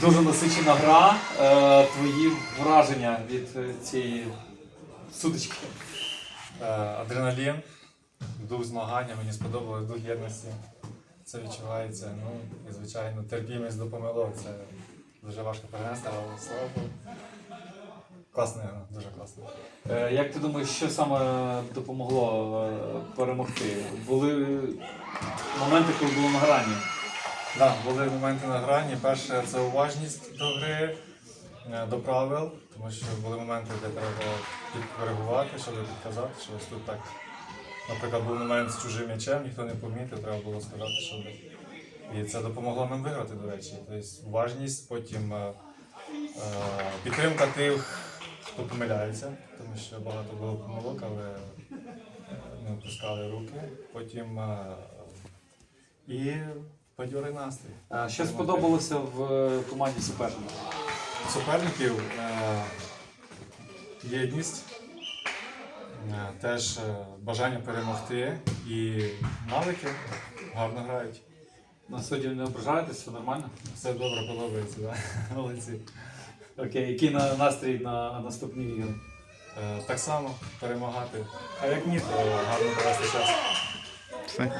Дуже насичена гра. Е, Твої враження від е, цієї сутички. Е, Адреналін, дух змагання, мені сподобалось дух єдності. Це відчувається. Ну і звичайно, терпімість до помилок. Це дуже важко перенести, але слава Богу. Класна гра, дуже класна. Е, Як ти думаєш, що саме допомогло е, перемогти? Були моменти, коли було на грані. Так, були моменти на грані. Перше це уважність до гри, е, до правил, тому що були моменти, де треба підкоригувати, щоб підказати, що ось тут так. Наприклад, був момент з чужим м'ячем, ніхто не помітив, треба було сказати, щоб. І це допомогло нам виграти, до речі. Тобто уважність, потім е, е, підтримка тих, хто помиляється, тому що багато було помилок, але е, не опускали руки. Потім е, і бадьорий настрій. Е, Що сподобалося в е, команді суперника? суперників е, єдність, е, теж е, бажання перемогти і навики гарно грають. На суддів не ображаєтесь, все нормально? Все добре подобається, да? молодці. Окей, який на настрій на наступні ігри? Е, Так само перемагати. А як ні, то гарно провести час.